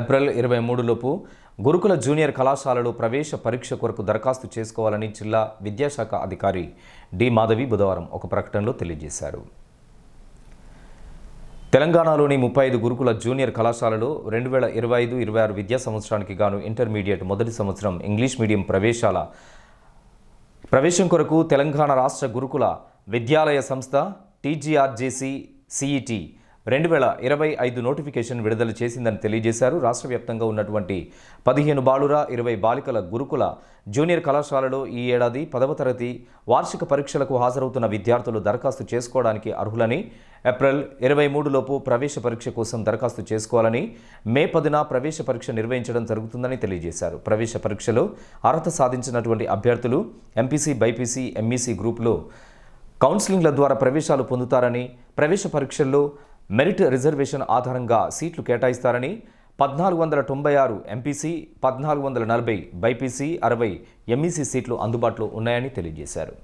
April ఇరవై మూడులోపు గురుకుల junior కళాశాలలో ప్రవేశ పరీక్ష కొరకు దరఖాస్తు చేసుకోవాలని జిల్లా విద్యాశాఖ అధికారి డి. మాధవి బుధవారం ఒక ప్రకటనలో తెలియజేశారు. తెలంగాణలోని ముప్పై ఐదు గురుకుల జూనియర్ కళాశాలలో రెండు వేల ఇరవై ఐదు ఇరవై ఆరు విద్యా సంవత్సరానికి గాను ఇంటర్మీడియట్ మొదటి సంవత్సరం ఇంగ్లీష్ మీడియం ప్రవేశాల ప్రవేశం కొరకు తెలంగాణ రాష్ట్ర గురుకుల విద్యాలయ సంస్థ టీజీఆర్జేసీ సిఈటి రెండు వేల ఇరవై ఐదు నోటిఫికేషన్ విడుదల చేసిందని తెలియజేశారు. రాష్ట్ర వ్యాప్తంగా ఉన్నటువంటి పదిహేను బాలుర ఇరవై బాలికల గురుకుల జూనియర్ కళాశాలలో ఈ ఏడాది పదవ తరగతి వార్షిక పరీక్షలకు హాజరవుతున్న విద్యార్థులు దరఖాస్తు చేసుకోవడానికి అర్హులని ఏప్రిల్ ఇరవై మూడులోపు ప్రవేశ పరీక్ష కోసం దరఖాస్తు చేసుకోవాలని మే పదిన ప్రవేశ పరీక్ష నిర్వహించడం జరుగుతుందని తెలియజేశారు. ప్రవేశ పరీక్షలో అర్హత సాధించినటువంటి అభ్యర్థులు ఎంపీసీ బైపీసీ ఎంఈసీ గ్రూపులో కౌన్సిలింగ్ల ద్వారా ప్రవేశాలు పొందుతారని ప్రవేశ పరీక్షల్లో మెరిట్ రిజర్వేషన్ ఆధారంగా సీట్లు కేటాయిస్తారని పద్నాలుగు వందల తొంభై ఆరు ఎంపీసీ పద్నాలుగు వందల నలభై బైపీసీ అరవై ఎంఈసీ సీట్లు అందుబాటులో ఉన్నాయని తెలియజేశారు.